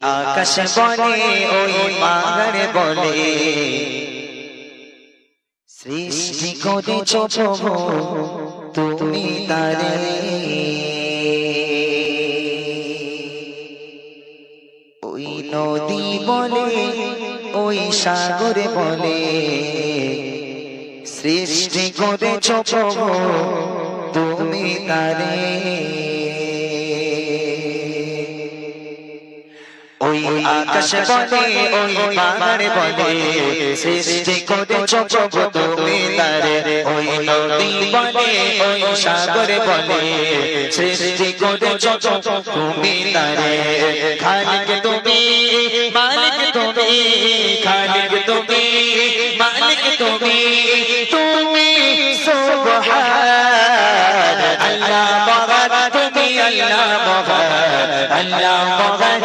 আকাশ বলে ওই পাহাড় বলে সৃষ্টি করেছ প্রভু, তুমি তারে। ওই নদী বলে ওই সাগর বলে সৃষ্টি করেছ প্রভু, তুমি তারে। ওই আকাশ বলে ওই পাহাড় বলে সৃষ্টি করেছ প্রভু তুমি তারে। ওই নদী বলে ওই সাগর বলে সৃষ্টি করেছ তুমি তারে। খালিক তুমি মালিক তুমি খালিক তুমি মালিক তুমি তুমি সুবহান। আল্লাহ মহান তুমি আল্লাহ মহান। আল্লাহ মহান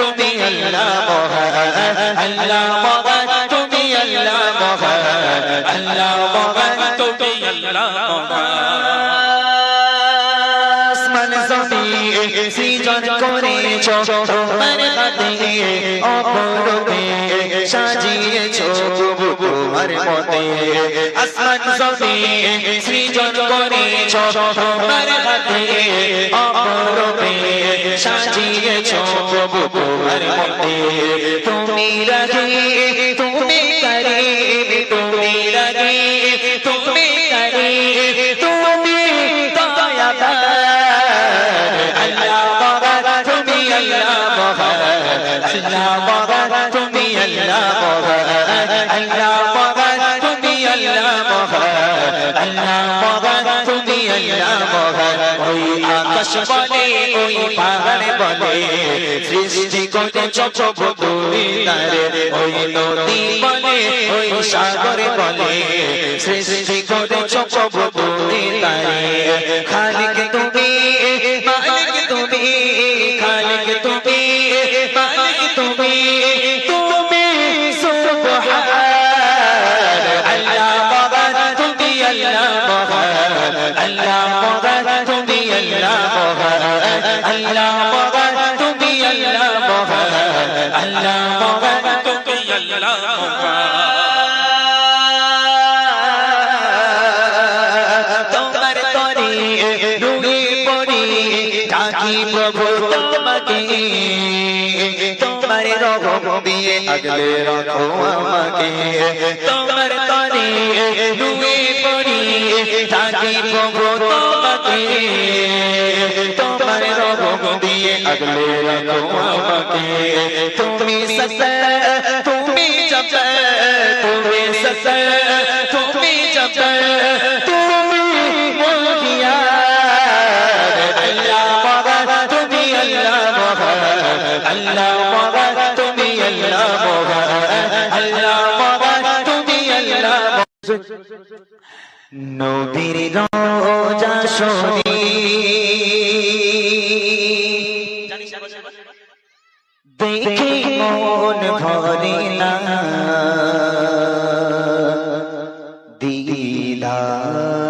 তুমি আল্লাহ মহান আল্লাহ মহান তুমি আল্লাহ মহান আল্লাহ মহান জমিন সৃজন করেছ তোমার হাতে অপরূপে সাজিয়েছ তোমার মতে আসমান জমিন সৃজন করেছ তোমার হাতে অপরূপে সাজিয়েছ তোমার তুমি আল্লাহ মহান তুমি আল্লাহ মহান আল্লাহ মহান তুমি আল্লাহ মহান ওই আকাশ বলে ওই পাহাড় বলে সৃষ্টি করেছ প্রভু তুমি তারে। ওই নদী বলে ওই সাগর বলে সৃষ্টি করেছ প্রভু তুমি তারে। খালিক তুমি প্রভু তোমাকে। তোমার রহম দিয়ে আগলে রাখো আমাকে। তোমার তরে রুড়ি পড়ি ডাকি প্রভু তোমাকে। তোমার দিয়ে আগলে রাখো আমাকে। তুমি সস তুমি জব তুমি সস তুমি জব তুমি নবীর রোজা শরী দেখে মন ভরে না। দিদার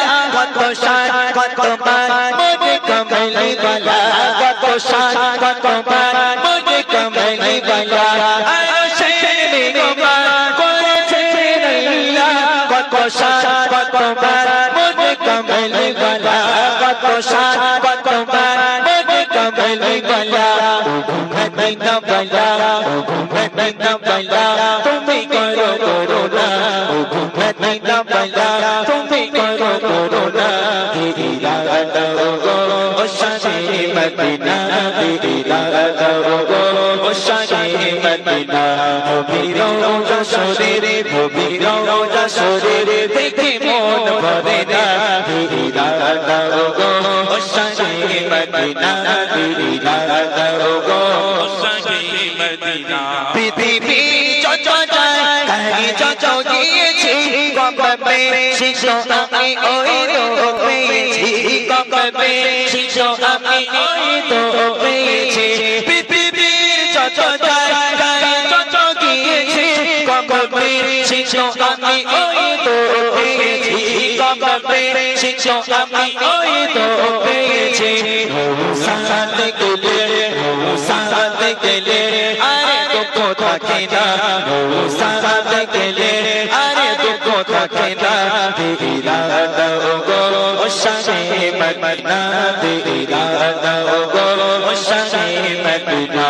সাত কত মান মোরে কমলি বালা কত সাত কত মান মোরে কমলি বালা আর সেই গোপাল করেছি কত সাত কত মান মোরে দিলা দাও গো ও শাহে মদিনা দিলা দাও গো ও শাহে মদিনা নবীর রোজা শরীরে নবীর রোজা শরীরে দেখে মন ভরে না দিলা দাও গো ও কবে শিশু আমি ওই তো পেয়েছি কবে শিশু আমি ওই তো পেয়েছি পৃথিবী যত যায় কাহি যত গিয়েছি কবে শিশু আমি ওই তো পেয়েছি কবে শিশু আমি ওই তো পেয়েছি সাথে গেলে সাথে গেলে, আরে দুঃখ থাকে না। সাথে গেলে, আরে দুঃখ থাকে না দিলা দাও গো ও শাহে মদিনা দিলা দাও গো ও শাহে মদিনা